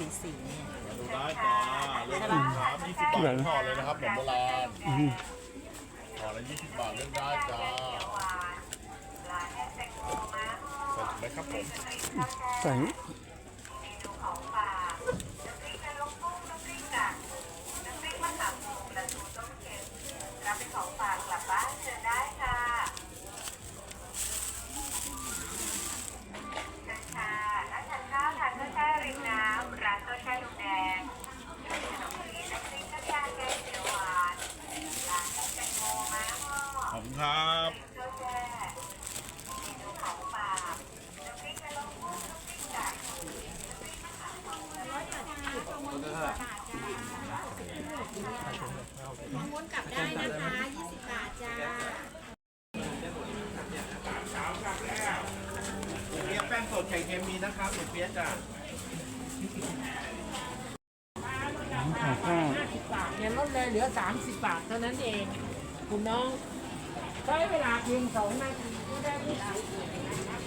สีสีเนี่ยดูได้จ้าเลือกดูครับ20บาทห่อเลยนะครับขนมโบราณห่อละ20บาทเลือกได้จ้าใส่ไหมครับผมใส่รับเป็นของฝากกลับ ขอบคุณครับข้าวแช่เมนูของฝากน้ำพริกกระลงกุ้งน้ำพริกไก่ม้วกลับได้นะคะ 20 บาทจ้าเปี๊ยะแป้งสดไข่เค็มมีนะครับหนูเปี๊ยะจ้ะขา50บาทเนี่ยลดเลยเหลือ 30 บาทเท่านั้นเอง คุณน้อง ใช้เวลาเพียง2นาทีก็ได้ที่สุด